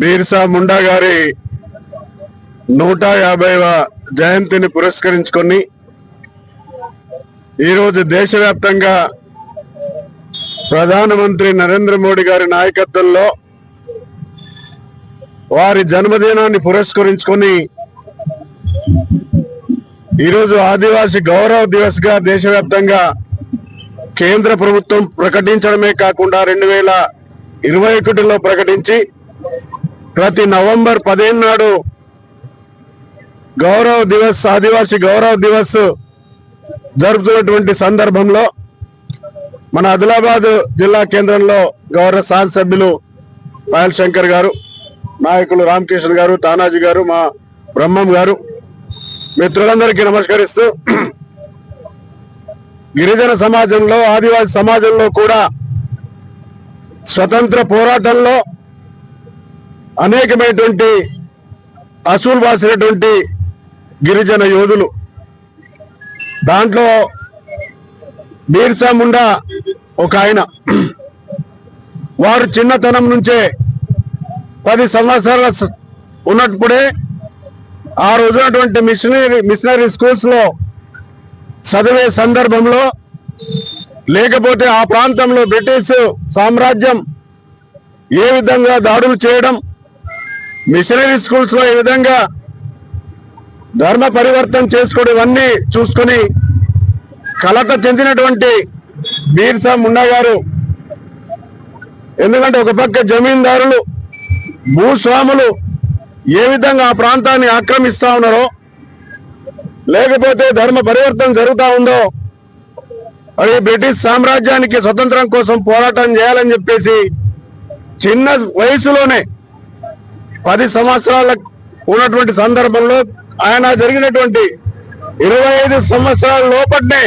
బీర్సా ముండా గారి నూట యాభైవ జయంతిని పురస్కరించుకొని ఈరోజు దేశవ్యాప్తంగా ప్రధానమంత్రి నరేంద్ర మోడీ గారి నాయకత్వంలో వారి జన్మదినాన్ని పురస్కరించుకొని ఈరోజు ఆదివాసి గౌరవ దివస్గా దేశవ్యాప్తంగా కేంద్ర ప్రభుత్వం ప్రకటించడమే కాకుండా రెండు వేల ఇరవై ఒకటిలో ప్రకటించి ప్రతి నవంబర్ పదిహేను నాడు గౌరవ దివస్ ఆదివాసి గౌరవ దివస్ జరుపుతున్నటువంటి సందర్భంలో మన ఆదిలాబాద్ జిల్లా కేంద్రంలో గౌరవ శాసనసభ్యులు పాయల్ శంకర్ గారు నాయకులు రామకృష్ణ గారు తానాజీ గారు మా బ్రహ్మం గారు మిత్రులందరికీ నమస్కరిస్తూ గిరిజన సమాజంలో ఆదివాసి సమాజంలో కూడా స్వతంత్ర పోరాటంలో అనేకమైనటువంటి అసూలు బాసినటువంటి గిరిజన యోధులు. దాంట్లో బీర్సా ముండా ఒక ఆయన. వారు చిన్నతనం నుంచే పది సంవత్సరాల ఉన్నప్పుడే ఆ రోజునటువంటి మిషనరీ మిషనరీ స్కూల్స్లో చదివే సందర్భంలో లేకపోతే ఆ ప్రాంతంలో బ్రిటిష్ సామ్రాజ్యం ఏ విధంగా దాడులు చేయడం మిషనరీ స్కూల్స్లో ఏ విధంగా ధర్మ పరివర్తన చేసుకోవడం ఇవన్నీ చూసుకొని కలత చెందినటువంటి బీర్సా మున్నా గారు ఎందుకంటే ఒక పక్క జమీందారులు భూస్వాములు ఏ విధంగా ఆ ప్రాంతాన్ని ఆక్రమిస్తా ఉన్నారో లేకపోతే ధర్మ పరివర్తన జరుగుతా ఉందో అది బ్రిటిష్ సామ్రాజ్యానికి స్వతంత్రం కోసం పోరాటం చేయాలని చెప్పేసి చిన్న వయసులోనే పది సంవత్సరాల ఉన్నటువంటి సందర్భంలో ఆయన జరిగినటువంటి ఇరవై ఐదు సంవత్సరాల లోపట్నే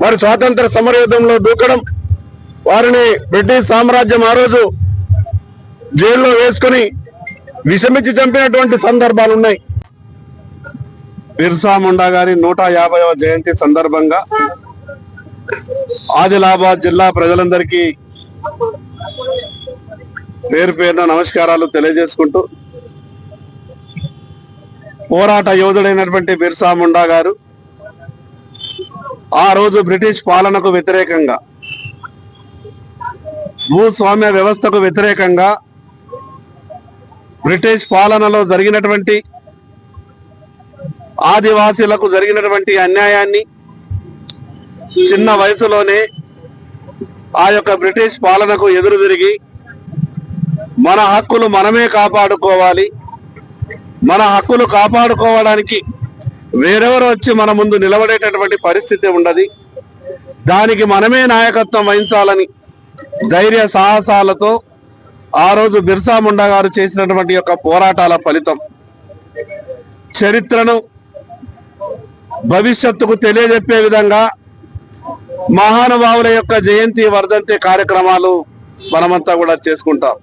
వారి స్వాతంత్ర సమరయుద్ధంలో దూకడం వారిని బ్రిటిష్ సామ్రాజ్యం ఆ రోజు జైల్లో వేసుకుని విషమిచ్చి చంపినటువంటి సందర్భాలు ఉన్నాయి బిర్సా ముండా గారి నూట యాభైవ జయంతి సందర్భంగా ఆదిలాబాద్ జిల్లా ప్రజలందరికీ పేరు పేరున నమస్కారాలు తెలియజేసుకుంటూ పోరాట యోధుడైనటువంటి బిర్సా ముండా గారు ఆ రోజు బ్రిటిష్ పాలనకు వ్యతిరేకంగా భూస్వామ్య వ్యవస్థకు వ్యతిరేకంగా బ్రిటిష్ పాలనలో జరిగినటువంటి ఆదివాసీలకు జరిగినటువంటి అన్యాయాన్ని చిన్న వయసులోనే ఆ యొక్క బ్రిటిష్ పాలనకు ఎదురు తిరిగి మన హక్కులు మనమే కాపాడుకోవాలి. మన హక్కులు కాపాడుకోవడానికి వేరెవరు వచ్చి మన ముందు నిలబడేటటువంటి పరిస్థితి ఉండదు. దానికి మనమే నాయకత్వం వహించాలని ధైర్య సాహసాలతో ఆ రోజు బిర్సా ముండా గారు చేసినటువంటి యొక్క పోరాటాల ఫలితం చరిత్రను భవిష్యత్తుకు తెలియజెప్పే విధంగా మహానుభావుల యొక్క జయంతి వర్ధంతి కార్యక్రమాలు మనమంతా కూడా చేసుకుంటాం.